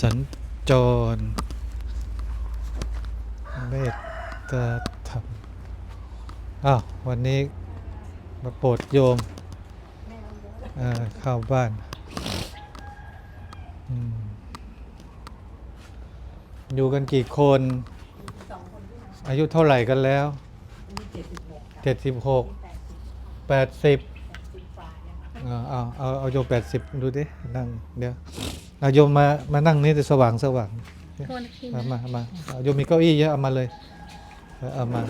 สัญจร เมตตาธรรม อ้าว วันนี้มาโปรดโยมเอ่อเข้าบ้านอืมอยู่กันกี่คน อายุเท่าไหร่กันแล้วเจ็ดสิบหกแปดสิบเอาเอาเอาเอาโยมแปดสิบดูดินั่งเดี๋ยว เอาโยมมามานั่งนี่จะสว่างสว่างโทษนะพี่มานะมามาเอาโยมมีเก้าอี้เยอะเอามาเลยเออเอามา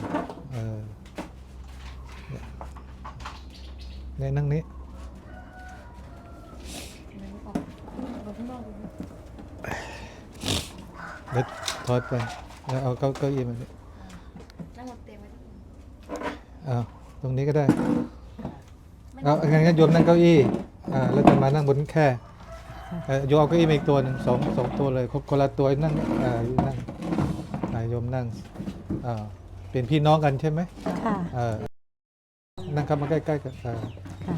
เออเนี่ยนั่งนี้เดี๋ยวถอยไปแล้วเอาเก้าเก้าอี้มานี่นั่งบนเตียงไว้ที่เอาตรงนี้ก็ได้เอางั้นงั้นโยมนั่งเก้าอี้อ่าแล้วจะมานั่งบนแค่เอ่อ โยมเอาเก้าอี้มาอีกตัวหนึ่งสองสองตัวเลยคนคนละตัวนั่งอ่านั่งอ่าโยมนั่งอ่าเป็นพี่น้องกันใช่ไหมค่ะ เออนั่งเข้ามาใกล้ๆกันเออค่ะ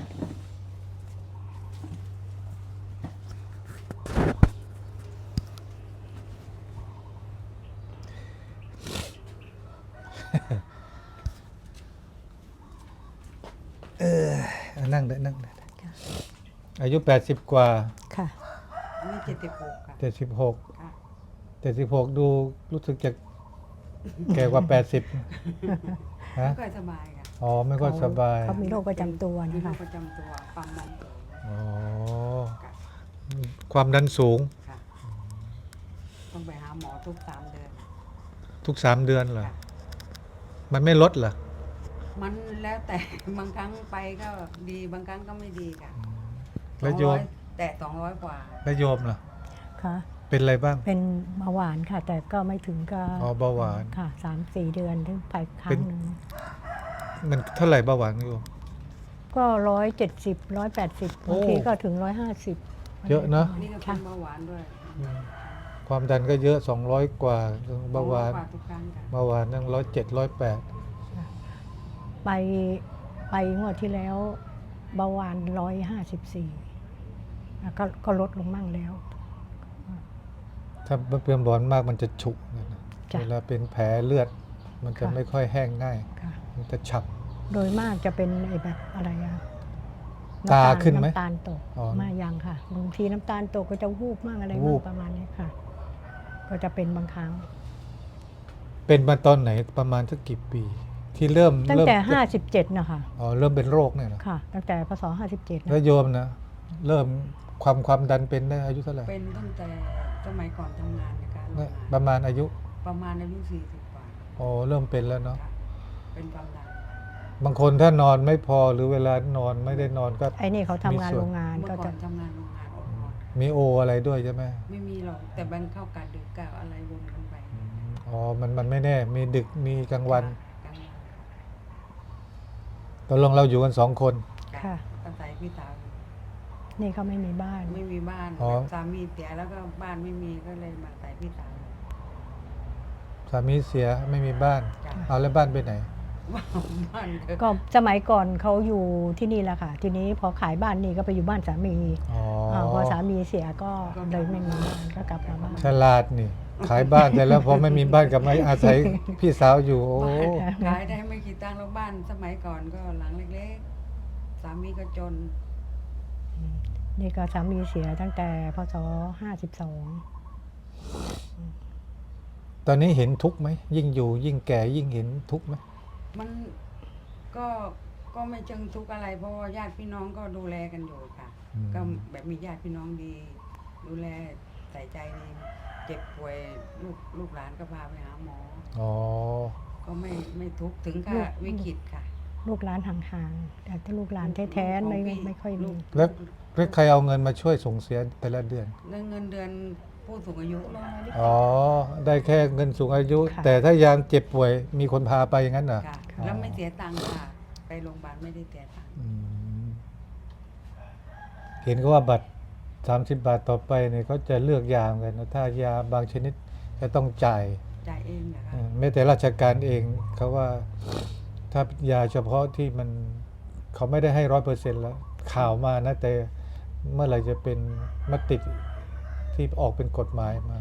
เอานั่งได้นั่งได้อายุ 80 กว่า ค่ะอันนี้เจ็ดสิบหกค่ะ76ค่ะ76ดูรู้สึกจะแก่กว่า80ฮะไม่ค่อยสบายค่ะอ๋อไม่ค่อยสบายเขามีโรคประจำตัวมีนะโรคะ คประจำตัวความดันสูงอ๋อความดันสูงค่ะ ต้องไปหาหมอทุกสามเดือน ทุก3เดือนเหรอค่ะ มันไม่ลดเหรอมันแล้วแต่ บางครั้งไปก็ดีบางครั้งก็ไม่ดีค่ะแล้วโยม200 แต่สองร้อยกว่า แล้วโยมล่ะ ค่ะ เป็นอะไรบ้าง เป็นเบาหวานค่ะ แต่ก็ไม่ถึงกับอ๋อเบาหวาน ค่ะสามสี่เดือนถึงไปครั้เป็นงหนึ่งมันเท่าไหร่เบาหวานโยม ก็ร้อยเจ็ดสิบร้อยแปดสิบโอ้บางทีก็ถึงร้อยห้าสิบเยอะนะ นี่ก็เป็ค่ะนเบาหวานด้วยความดันก็เยอะ 200 กว่าเบาหวาน200กว่าทุกครั้งค่ะเบาหวานนั่งร้อยเจ็ดร้อยแปดไปไปงวดที่แล้วเบาหวานร้อยห้าสิบสี่ ก็ก็ลดลงมั่งแล้ว ถ้าเปรี้ยวร้อนมากมันจะฉุกนะจ้ะเวลาเป็นแผลเลือด มันจะค่ะไม่ค่อยแห้งง่ายค่ะมันจะฉับ โดยมากจะเป็นไอ้แบบอะไรอะตาำลขึ้นไหมน้ำตาลตกอ๋อมายังค่ะบางทีน้ำตาลตกก็จะวูบมากอะไรวูมากบประมาณนี้ค่ะ ก็จะเป็นบางครั้ง เป็นมาตอนไหนประมาณสักกี่ปี ที่เริ่มตั้งเริ่มแต่ห้าสิบเจ็ดนะคะอ๋อเริ่มเป็นโรคเนี่ยนะค่ะ ตั้งแต่พศห้าสิบเจ็ดแล้วโยมนะเริ่ม ความความดันเป็นได้อายุเท่าไหร่เป็นตั้งแต่สมัยก่อนทำงานนะคะโรงเนี่ยงานประมาณอายุประมาณอายุสี่สิบกว่าอ๋อเริ่มเป็นแล้วเนาะค่ะเป็นความดันบางคนถ้านอนไม่พอหรือเวลานอนไม่ได้นอนก็ ไอ้นี่เขาทำงานมีส่วน โรงงานเมื่ก็อก่อจะนทำงานโรงงานอดนอนมีโออะไรด้วยใช่ไหมไม่มีหรอกแต่แบงเข้ากาดึกกะอะไรวนกันไปอืมอ๋อมันมันไม่แน่ มีดึกมีกลางวันกลางวันตกลงเราอยู่กันสองคน ค่ะอาศัยพี่สาวอยู่ นี่เขาไม่มีบ้าน ไม่มีบ้านอ๋อ สามีเสียแล้วก็บ้านไม่มีก็เลยมาอาศัยพี่สาวสามีเสียไม่มีบ้าน จ้ะเอาแล้วบ้านไปไหน บ้านก็ก็สมัยก่อนเขาอยู่ที่นี่แหละค่ะ ทีนี้พอขายบ้านนี่ก็ไปอยู่บ้านสามีอ๋อาพอสามีเสียก็เลยไม่มีบ้านก็กลับมาบ้านฉลาดนี่ ขายบ้านแต่แล้วพอไม่มีบ้านกลับมาอาศัยพี่สาวอยู่ โอ้ ขายได้ไม่กี่ตังค์แล้วบ้านสมัยก่อนก็หลังเล็กๆ สามีก็จน นี่ก็สามีเสียตั้งแต่พศห้าสิบสองตอนนี้เห็นทุกข์ไหมยิ่งอยู่ยิ่งแก่ยิ่งเห็นทุกข์ไหมมันก็ก็ไม่เชิงทุกข์อะไร เพราะว่าญาติพี่น้องก็ดูแลกันอยู่ค่ะอืมก็แบบมีญาติพี่น้องดี ดูแลใส่ใจดีเจ็บป่วยลูกลูกหลานก็พาไปหาหมอ อ๋อ ก็ไม่ไม่ทุกข์ถึงกับวิกฤตค่ะ ลูกหลานห่างๆแต่ถ้าลูกหลานแท้ๆไม่ของพี่ ไม่ค่อยลูมีกแล้วแล้วใครเอาเงินมาช่วยส่งเสียแต่ละเดือน เรื่องเงินเดือนผู้สูงอายุอ๋อ ได้แค่เงินสูงอายุ แต่ถ้ายามเจ็บป่วยมีคนพาไปอย่างนั้นเหรอค่ะแล้วไม่เสียตังค์ค่ะ ไปโรงพยาบาลไม่ได้เสียตังค์อืมเห็นก็ว่าบัตร 30 บาทต่อไปเนี่ยเขาจะเลือกยาเหมือนกันนะถ้ายาบางชนิดจะต้องจ่ายจ่ายเองนะคะ เออแม้แต่ราชการเองเขาว่า ถ้ายาเฉพาะที่มันเขาไม่ได้ให้ร้อยเปอร์เซ็นต์แล้วข่าวมานะแต่เมื่อไหร่จะเป็นมติที่ออกเป็นกฎหมายมา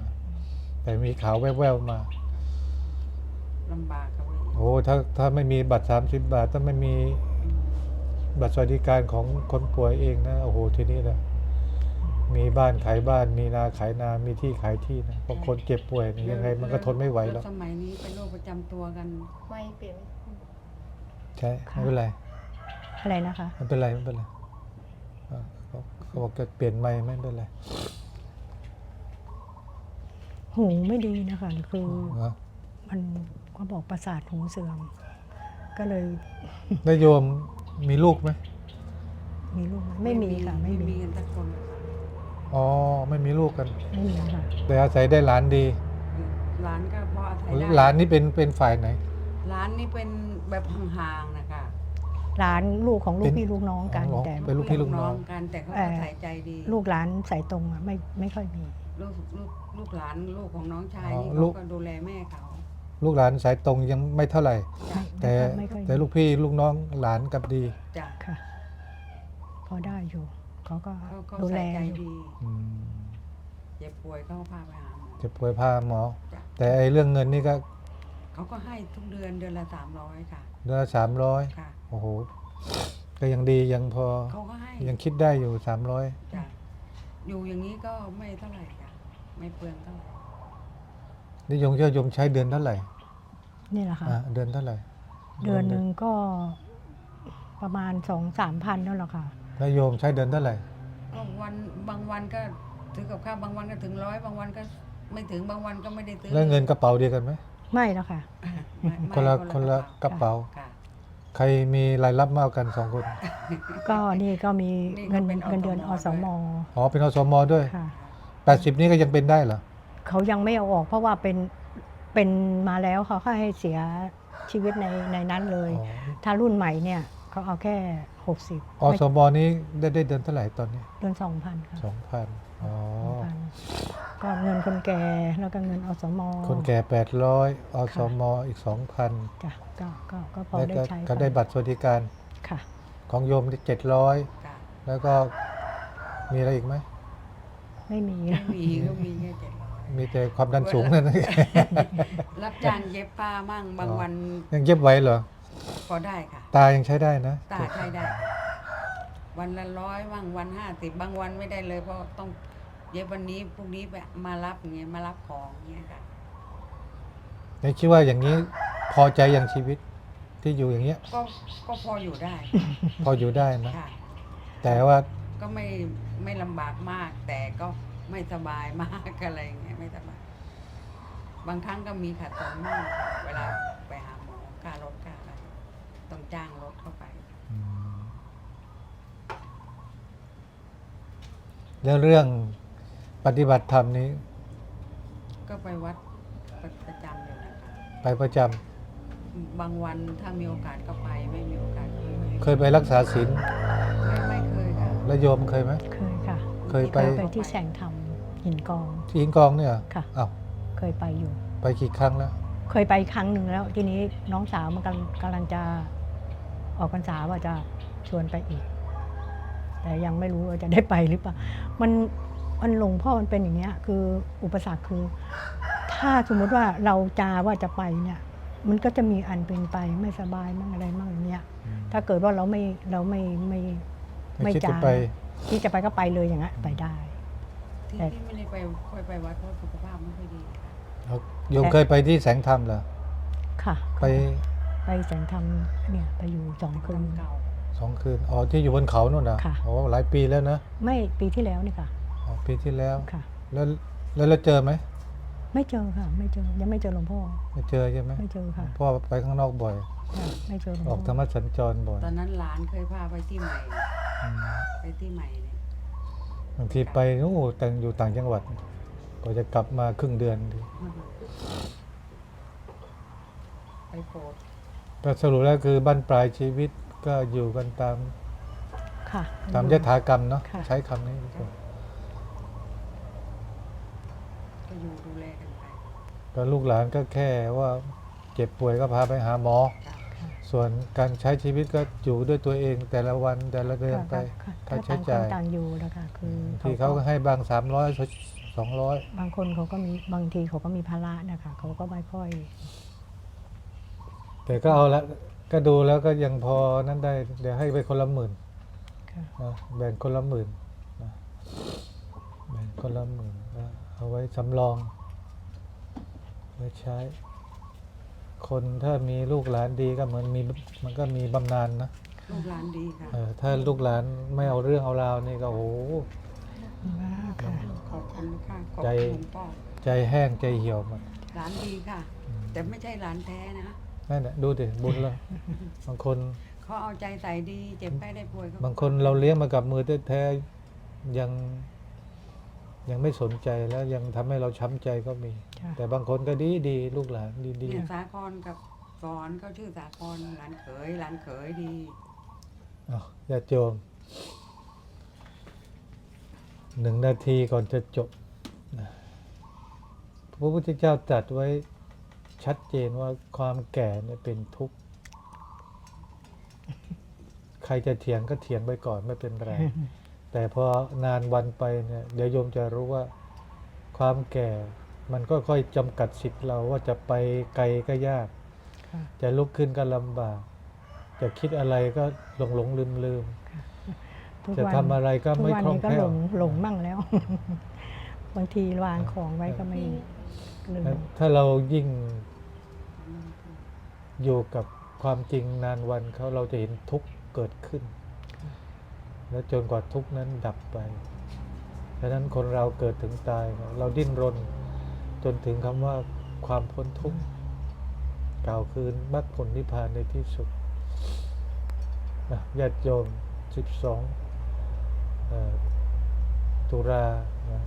แต่มีข่าวแว่วๆมาลำบากครับพี่โอ้ถ้าถ้าไม่มีบัตร30บาท ถ้าไม่มีบัตรสวัสดิการของคนป่วยเองนะ โอ้โห ทีนี้นะมีบ้านขายบ้าน มีนาขายนา มีที่ขายที่นะบางคนเจ็บป่วยนี่ยังไงมันก็ทนไม่ไหวแล้ว สมัยนี้เป็นโรคประจำตัวกัน ไม่เปลี่ยน ใช่ไม่เป็นไรอะไรนะคะไม่เป็นไรไม่เป็นไรอ่าเขาเขาบอกจะเปลี่ยนไม่ไม่เป็นไรหูไม่ดีนะคะคือนะมันก็บอกประสาทหูเสื่อม ก็เลยแล้วโยมมีลูกไหมมีลูกไหมไม่มีค่ะไม่ไม่มีมีกันสักคนอ๋อไม่มีลูกกันไม่มีค่ะแต่อาศัยได้หลานดีหลานก็พออาศัยได้หลานนี่เป็นเป็นฝ่ายไหน หลานนี่เป็นแบบห่างๆนะคะหลานลูกของลูเป็กน พี่ลูกน้องกันอ๋อแต่ เป็นลูกพี่ลูกน้อง กันแต่เขาเอ่ก็อ ใส่ใจดีลูกหลานสายตรงอะไม่ไม่ค่อยมี ลูกลูกลูกหลานลูกของน้องชายอ๋อนี่ลูเขาก ก็ดูแลแม่เขาลูกหลานสายตรงยังไม่เท่าไหร่ จ้ะแต่ไม่ค่อย แต่ลูกพี่ลูกน้องหลานกลับดีจ้ะค่ะ พอได้อยู่เขาก็เขาก็ดูแลใส่ใจอยู่ดีอืมเจ็บป่วยเขาก็พาไปหาหมอ เจะป่วยพาหมอ จ้ะแต่ไอ้เรื่องเงินนี่ก็ เขาก็ให้ทุกเดือนเดือนละสามร้อยค่ะเดือนละสามร้อยค่ะ โอ้โหก็ยังดียังพอเขาก็ให้ยังคิดได้อยู่สามร้อยจ้ะอยู่อย่างนี้ก็ไม่เท่าไหร่จ้ะไม่เปลืองเท่าไหร่นี่โยมเชื่อโยมใช้เดือนเท่าไหร่นี่แหละค่ะ อะเดือนเท่าไหร่เดือนหนึ่งก็ประมาณสองสามพันนั่นแหละค่ะแล้วโยมใช้เดือนเท่าไหร่ก็วันบางวันก็ถือกับข้าวบางวันก็ถึงร้อยบางวันก็ไม่ถึงบางวันก็ไม่ได้ซื้อแล้วเงินกระเป๋าเดียวกันไหม ไม่แล้วค่ะ ไม่ไม่คนละคนละกระเป๋า ค่ะ ใครมีรายรับมากกันสองคน ก็นี่ก็มีนี่เงินก็เป็นเงินเดือนออสสม มอ๋อ เป็นอสมด้วย ค่ะแปดสิบนี้ก็ยังเป็นได้เหรอ เขายังไม่เอาออกเพราะว่าเป็นเป็นมาแล้วเขาก็ให้เสียชีวิตในในนั้นเลย อ๋อถ้ารุ่นใหม่เนี่ยเขาเอาแค่หกสิบอสมนี้ได้ได้เดือนเท่าไหร่ตอนนี้เดือนสองพันค่ะส องพันอ๋อ2,000ก็เงินคนแก่แล้วก็เงินอสมคนแก่แปดร้อยอสมอีกสองพันจ้ะก็ก็ก็พอแล้วได้ก็ใช้ก็ได้บัตรสวัสดิการค่ะ ของโยมเจ็ดร้อยค่ะแล้วก็มีอะไรอีกไหม ไม่มี ไม่มีก็มีแค่เจ็ดร้อยมีแต่ความดันสูงนั่นเองรับจ้างเย็บผ้ามั่งบางวันยังเย็บไว้เหรอ พอได้ค่ะ ตายังใช้ได้นะตาใช้ได้ วันละร้อยบ้างวันห้าสิบบางวันไม่ได้เลย เพราะต้องเย็บวันนี้พรุ่งนี้แบบมารับอย่างเงี้ยมารับของอย่างเงี้ยค่ะยังคิดว่าอย่างนี้พอใจอย่างชีวิตที่อยู่อย่างเงี้ย ก็ก็พออยู่ได้พออยู่ได้นะค่ะ แต่ว่าก็ไม่ไม่ลำบากมาก แต่ก็ไม่สบายมากอะไรอย่างเงี้ยไม่สบายบางครั้งก็มีขาดตอนมากเวลาไปหาหมอค่ารถค่าอะไรต้องจ้างรถเข้าไป อืม แล้วเรื่องปฏิบัติธรรมนี้ ก็ไปวัดประจำอยู่นะคะไปประจบางวันถ้ามีโอกาสก็ไปไม่มีโอกาสก็ไม่ำเคยไปรักษาศีลไม่ไม่เคยค่ะแล้วโยมเคยไหม เคยค่ะเคยไป เคยไปที่แสงธรรมหินกอง ที่หิงกองเนี่ยเหรอค่ะ อ้าวเคยไปอยู่ ไปกี่ครั้งแล้ว เคยไปครั้งหนึ่งแล้ว ทีนี้น้องสาวมันกำลังกำลังจะออกพรรษาว่าจะชวนไปอีก แต่ยังไม่รู้ว่าจะได้ไปหรือเปล่ามันมันหลวงพ่อมันเป็นอย่างเงี้ย คืออุปสรรคคือ ถ้าสมมุติว่าเราจาว่าจะไปเนี่ย มันก็จะมีอันเป็นไปไม่สบายมั่งอะไรมั่งอย่างเงี้ย ถ้าเกิดว่าเราไม่เราไม่ไม่ไม่คิดจะจาไป ที่จะไปก็ไปเลยอย่างเงี้ยไปได้ ที่แต่ ที่ไม่ได้ไปค่อยไปวัดเพราะสุขภาพไม่ค่อยดีค่ะเอาโยมเคยไปที่แสงธรรมเหรอค่ะ ไปไปแสงธรรมเนี่ยไปอยู่สองคืนเก่า สองคืนอ๋อที่อยู่บนเขานู่นนะค่ะโอ้หลายปีแล้วนะไม่ปีที่แล้วนี่ค่ะอ๋อปีที่แล้ว ค่ะ แล้วแล้วเราเจอไหมไม่เจอค่ะ ไม่เจอยังไม่เจอหลวงพ่อ ไม่เจอใช่ไหมไม่เจอค่ะพ่อไปข้างนอกบ่อย ค่ะไม่เจอหลวงอพ่อกธรรมสัญจรบ่อยตอนนั้นหลานเคยพาไปที่ใหม่ อืมไปที่ใหม่เนี่ยบางทีไปนู่นแต่งอยู่ต่างจังหวัดก็จะกลับมาครึ่งเดือนทีไปโปรดก็สรุปแล้วคือบ้านปลายชีวิต ก็อยู่กันตามค่ะ ตามยถากรรมเนาะค่ะ ใช้คำนี้ดีกว่าก็อยู่ดูแลกันไปก็ลูกหลานก็แค่ว่าเจ็บป่วยก็พาไปหาหมอค่ะส่วนการใช้ชีวิตก็อยู่ด้วยตัวเองแต่ละวันแต่ละเดือนไปค่ะค่าก็ใช้ต่างคจ่ายนต่างอยู่นะคะคือที่เขาก็ให้บางสามร้อยสสองร้อยบางคนเขาก็มีบางทีเขาก็มีภาระนะคะเขาก็ไม่ค่อยแต่ก็เอาละ ก็ดูแล้วก็ยังพอนั้นได้ เดี๋ยวให้ไปคนละหมื่นค่ะนะแบ่งคนละหมื่นนะแบ่งคนละหมื่นก็เอาไว้สำรองไว้ใช้ คนถ้ามีลูกหลานดีก็เหมือนมีมันก็มีบำนาญนะลูกหลานดีค่ะเออถ้าลูกหลานไม่เอาเรื่องเอาราวนี่ก็โอ้โหมากค่ะขอบคุณค่ะขอบใจคุณหลวงพ่อใจแห้งใจเหี่ยวหมดหลานดีค่ะอืมแต่ไม่ใช่หลานแท้นะ นั่นแหละดูดิบุญแล้วบางคนเขาเอาใจใส่ดีเจ็บไข้ได้ป่วยก็บางคนเราเลี้ยงมากับมือแท้ๆยังยังไม่สนใจแล้วยังทำให้เราช้ำใจก็มีค่ะแต่บางคนก็ดีดีลูกหลานดีดีเนี่ยสาครกับสอนเขาชื่อสาครหลานเขยหลานเขยดีอ้าวญาติโยมหนึ่งนาทีก่อนจะจบนะพระพุทธเจ้าตรัสไว้ ชัดเจนว่าความแก่เนี่ยเป็นทุกข์ ใครจะเถียงก็เถียงไปก่อนไม่เป็นไร แต่พอนานวันไปเนี่ยเดี๋ยวโยมจะรู้ว่า ความแก่มันก็ค่อยจำกัดสิทธิ์เราว่าจะไปไกลก็ยากค่ะจะลุกขึ้นก็ลำบาก จะคิดอะไรก็หลงหลงลืมลืมทุกจะวันทำอะไรก็ทุกไม่วันคล่องนี้ก็แคล่หลวงหลงมั่งแล้ว บางทีวางของไว้ก็ไม่ลืมถ้าเรายิ่ง อยู่กับความจริงนานวันเขาเราจะเห็นทุกข์เกิดขึ้น และจนกว่าทุกข์นั้นดับไปฉะนั้นคนเราเกิดถึงตาย เราดิ้นรน จนถึงคำว่าความพ้นทุกข์กล่าวคืนมรรคผลนิพพานในที่สุดนะญาติโยม 12เอ่อตุลานะ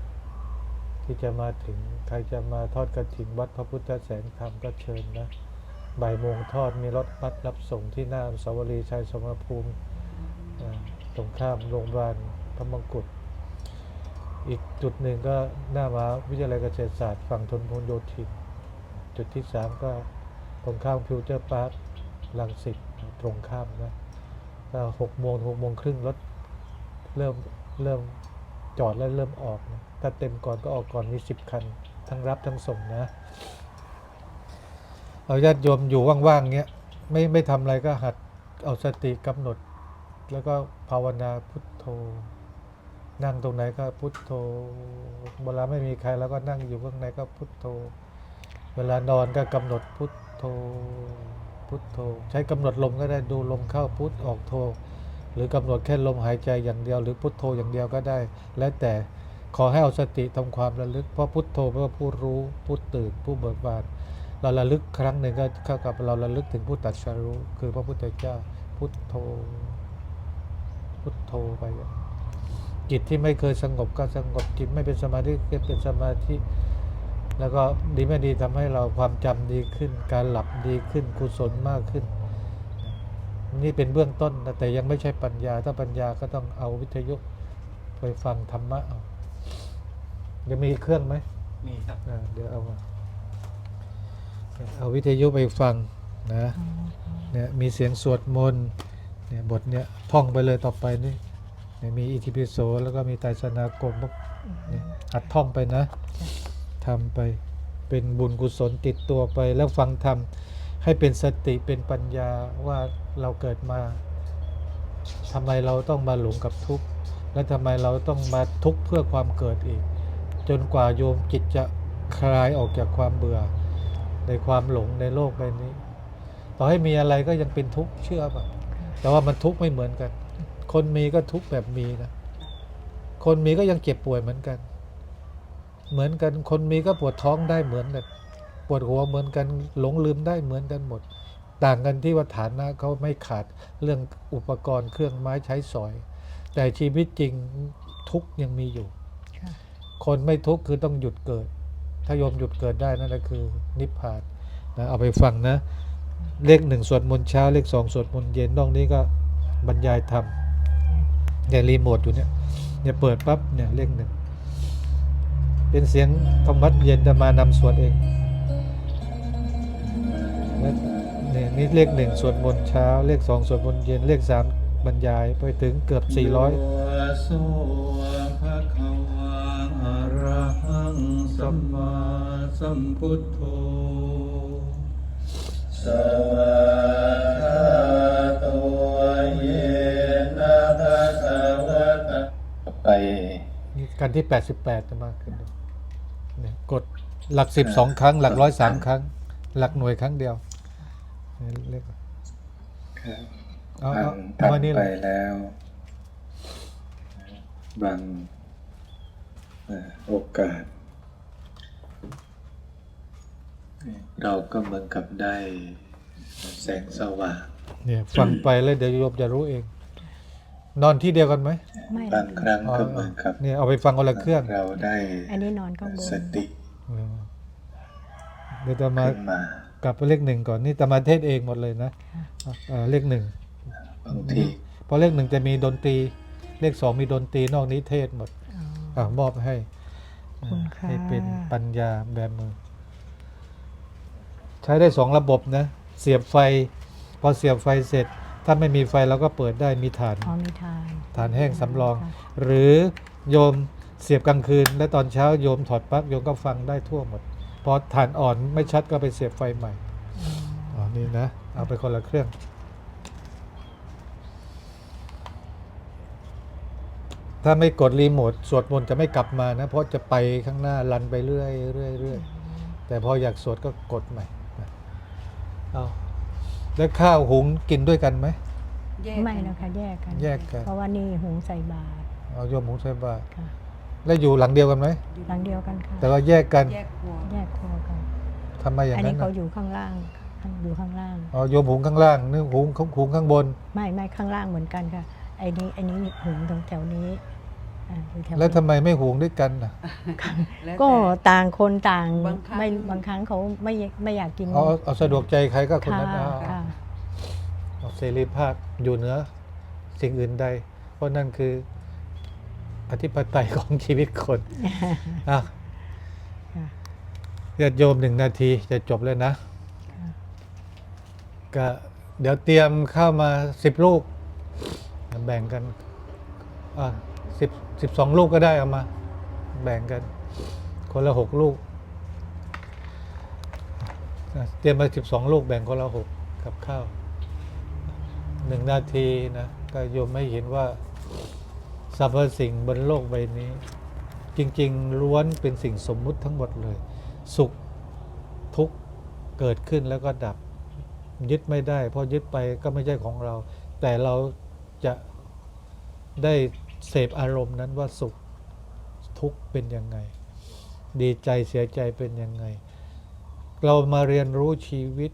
ที่จะมาถึงใครจะมาทอดกระถิ่นวัดพระพุทธแสงธรรมก็เชิญนะ บ่ายโมงทอดมีรถบัสรับส่งที่หน้าสาวรีชัยสมรภูมิตรงข้ามโรงพยาบาลพระมงกุฎอีกจุดหนึ่งก็หน้ามหาวิทยาลัยเกษตรศาสตร์ฝั่งธนพลโยธิน จุดที่สามก็ตรงข้ามฟิวเจอร์พาร์คลังสิตตรงข้ามนะก็หกโมงหกโมงครึ่งรถเริ่มเริ่มจอดแล้วเริ่มออกนะถ้าเต็มก่อนก็ออกก่อนมีสิบคัน ทั้งรับทั้งส่งนะ เอาญาติโยมอยู่ว่างๆเงี้ยไม่ไม่ทำอะไรก็หัดเอาสติกำหนด แล้วก็ภาวนาพุทโธ นั่งตรงไหนก็พุทโธ เวลาไม่มีใครแล้วก็นั่งอยู่ข้างในก็พุทโธ เวลานอนก็กำหนดพุทโธพุทโธ ใช้กำหนดลมก็ได้ดูลมเข้าพุทออกโธ หรือกำหนดแค่ลมหายใจอย่างเดียว หรือพุทโธอย่างเดียวก็ได้ แล้วแต่ขอให้เอาสติทำความระลึกเพราะพุทโธแปลว่าผู้รู้ผู้ตื่นผู้เบิกบาน เราระลึกครั้งหนึ่งก็เท่ากับเราระลึกถึงผู้ตรัดสรู้คือพระพุทธเจ้าพุทโธพุทโธไปจิตที่ไม่เคยสงบก็สงบจิตไม่เป็นสมาธิก็เป็นสมาธิ แล้วก็ดีไม่ดีทำให้เราความจำดีขึ้น การหลับดีขึ้นกุศลมากขึ้น นี่เป็นเบื้องต้นนะแต่ยังไม่ใช่ปัญญาถ้าปัญญาก็ต้องเอาวิทยุไปฟังธรรมะเอาจะมีเครื่องไหมมีครับอ่าเดี๋ยวเอามา เอาวิทยุไปฟังนะเนี่ยมีเสียงสวดมนต์เนี่ยบทเนี่ยท่องไปเลยต่อไปนี่เนี่ยมีอิทิปิโสแล้วก็มีไตรสนากรมเนี่ยหัดท่องไปนะทำไปเป็นบุญกุศลติดตัวไปแล้วฟังธรรมให้เป็นสติเป็นปัญญาว่าเราเกิดมาทำไมเราต้องมาหลงกับทุกข์และทำไมเราต้องมาทุกข์เพื่อความเกิดอีก จนกว่าโยมจิตจะคลายออกจากความเบื่อ ในความหลงในโลกใบนี้ ต่อให้มีอะไรก็ยังเป็นทุกข์เชื่อป่ะแต่ว่ามันทุกข์ไม่เหมือนกัน คนมีก็ทุกข์แบบมีนะ คนมีก็ยังเจ็บป่วยเหมือนกัน เหมือนกัน คนมีก็ปวดท้องได้เหมือนกันปวดหัวเหมือนกัน หลงลืมได้เหมือนกันหมด ต่างกันที่ว่าฐานะเขาไม่ขาดเรื่องอุปกรณ์เครื่องไม้ใช้สอย แต่ชีวิตจริงทุกข์ยังมีอยู่ค่ะคนไม่ทุกข์คือต้องหยุดเกิด ถ้าโยมหยุดเกิดได้นั่นก็คือนิพพานนะเอาไปฟังนะ เลขหนึ่งสวดมนต์เช้า เลขสองสวดมนต์เย็นนอกนี้ก็บรรยายธรรมเนี่ยรีโมทอยู่เนี่ยเนี่ยเปิดปั๊บเนี่ยเลขหนึ่งเป็นเสียงธรรมัดเย็นจะมานำสวดเองเนี่ยนี่เลขหนึ่งสวดมนต์เช้า เลขสองสวดมนต์เย็นเลขสาม บรรยายไปถึงเกือบ 400โสภะคะวังอะระหังสัมมาสัมพุทโธสวากขาโตเยนะภะคะวะตะไปนี่การที่ 88จะมาขึ้นดูเนี่ยกดหลักสิบสองครั้ง หลักร้อยสามครั้ง หลักหน่วยครั้งเดียวนี่เรียกว่า ครับเอาฟัเอางเอาทำมานี่ไปเลยแล้ว บางเอ่อโอกาส เราก็เหมือนกับได้แสงสว่างเนี่ยฟังไปแล้วเดี๋ยวโยมจะรู้เอง นอนที่เดียวกันไหมไม่หรบาอกงครั้งก็เหมือนกับเนี่ยเอาไปฟังคนละเครื่องเราได้อันนี้นอนข้างบนสติเออเดี๋ยวจะมาขึ้นมากลับไปเลขหนึ่งก่อนนี่จะมาเทศเองหมดเลยนะเอ่อเลขหนึ่ง บางทีเพราะเลขหนึ่งจะมีดนตรี เลขสองมีดนตรีนอกนี้เทศหมดอ๋ออะมอบให้ขอบคุณค่ะให้เป็นปัญญาแบบมือ ใช้ได้สองระบบนะ เสียบไฟ พอเสียบไฟเสร็จ ถ้าไม่มีไฟเราก็เปิดได้มีฐานพอมีทานฐานแห้งสำรองค่ะหรือโยมเสียบกลางคืน และตอนเช้าโยมถอดปลั๊กโยมก็ฟังได้ทั่วหมด พอฐานอ่อนไม่ชัดก็ไปเสียบไฟใหม่อ๋อนี่นะ เอาไปคนละเครื่อง ถ้าไม่กดรีโมทสวดมนต์จะไม่กลับมานะ เพราะจะไปข้างหน้ารันไปเรื่อยเรื่อยเรื่อยแต่พออยากสวดก็กดใหม่นะเอาแล้วข้าวหุงกินด้วยกันไหมแยกไม่กันะคะแยกกันแยกกันเพราะว่านี่หุงใส่บาตรเอาโยมหุงใส่บาตรค่ะแล้วอยู่หลังเดียวกันไหมหลังเดียวกันค่ะแต่ว่าแยกกันแยกครัวแยกครัวกันทำไมอย่างอันนั้นี้นเขาน่ะอยู่ข้างล่างข้างอยู่ข้างล่างอ๋อโยมหุงข้างล่างนึกหุงหุงข้างบน ไม่ไม่ข้างล่างเหมือนกันค่ะ ไอ้นี้ไอ้นี้หุงตรงแถวนี้อ่าอยู่แถวแล้วนี้ทำไมไม่หุงด้วยกันน่ะแล้วก็แต่ต่างคนต่างบางครั้ง ไม่บางครั้งเขาไม่ไม่อยากกินเอาเอาเอาสะดวกใจใครก็คนค่ะนั้นเอาค่ะเอาเสรีภาพอยู่เหนือสิ่งอื่นใด เพราะนั่นคืออธิปไตยของชีวิตคนอะค่ะ ญาติโยมหนึ่งนาทีจะจบแล้วนะ ก็เดี๋ยวเตรียมข้าวมาสิบลูก แบ่งกันอะสิบสิบสองลูกก็ได้เอามา แบ่งกัน คนละหกลูก เตรียมมาสิบสองลูกแบ่งคนละหกกับข้าวหนึ่งนาทีนะก็โยมไม่เห็นว่าสรรพสิ่งบนโลกใบนี้ จริงๆล้วนเป็นสิ่งสมมุติทั้งหมดเลย สุขทุกข์เกิดขึ้นแล้วก็ดับยึดไม่ได้ เพราะยึดไปก็ไม่ใช่ของเรา แต่เรา จะได้เสพอารมณ์นั้นว่าสุขทุกข์เป็นยังไง ดีใจเสียใจเป็นยังไง เรามาเรียนรู้ชีวิต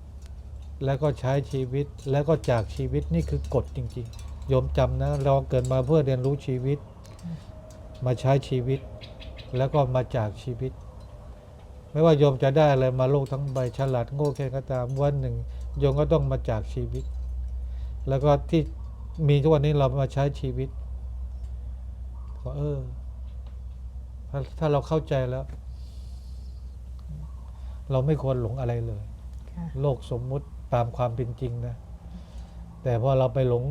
แล้วก็ใช้ชีวิตแล้วก็จากชีวิตนี่คือกฎจริงๆโยมจำนะเราเกิดมาเพื่อเรียนรู้ชีวิต มาใช้ชีวิต แล้วก็มาจากชีวิต ไม่ว่าโยมจะได้อะไรมาโลกทั้งใบฉลาดโง่แค่ก็ตามวันหนึ่งโยมก็ต้องมาจากชีวิต แล้วก็ที่ มีทุกวันนี้เรามาใช้ชีวิตก็เออถ้าถ้าเราเข้าใจแล้ว เราไม่ควรหลงอะไรเลยค่ะโลกสมมุติตามความเป็นจริงนะ แต่พอเราไปหลง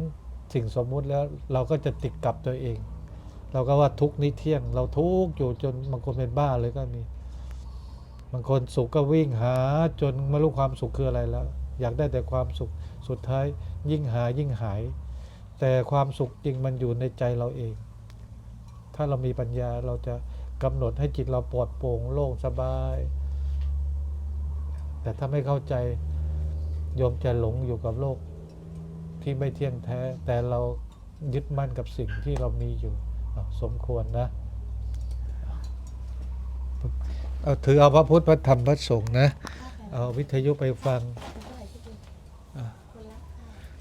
สิ่งสมมุติแล้ว เราก็จะติดกับตัวเอง เราก็ว่าทุกข์นี้เที่ยง เราทุกข์อยู่จนบางคนเป็นบ้าเลยก็มี บางคนสุขก็วิ่งหา จนไม่รู้ความสุขคืออะไรแล้ว อยากได้แต่ความสุข สุดท้ายยิ่งหายิ่งหาย แต่ความสุขจริงมันอยู่ในใจเราเอง ถ้าเรามีปัญญาเราจะกำหนดให้จิตเราปลอดโปร่งโล่งสบาย แต่ถ้าไม่เข้าใจโยมจะหลงอยู่กับโลกที่ไม่เที่ยงแท้ แต่เรายึดมั่นกับสิ่งที่เรามีอยู่สมควรนะเอาถือเอาพระพุทธพระธรรมพระสงฆ์นะ เอาวิทยุไปฟัง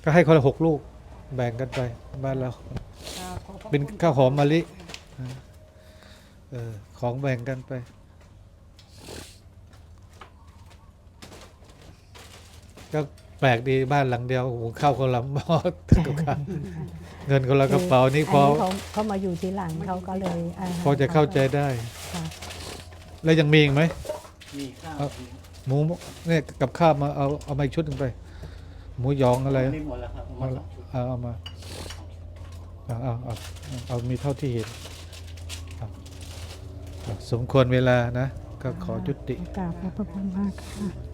ก็ให้คนละหกลูก แบ่งกันไปบ้านเราข้าวขอบพระเป็นคุณข้าวหอมมะลิอะเออของแบ่งกันไป ก็แปลกดีบ้านหลังเดียวหุงข้าวคนละหม้อกับข้าวเงินคนละกระเป๋านี่พออันนี้เขาเขามาอยู่ทีหลังเขาก็เลยาพอจะเข้าใจได้ค่ะแล้วยังมีอีกไหมมีข้าวเอาหมูเนี่ยกับข้าวมาเอาเอามาอีกชุดหนึ่งไป หมูหยองอะไรไม่หมดแล้วครับ เอาเอาเอามาเอาเอาเอาเอามีเท่าที่เห็นสมควรเวลานะ ก็ขอจุติกราบขอบพระคุณมากค่ะ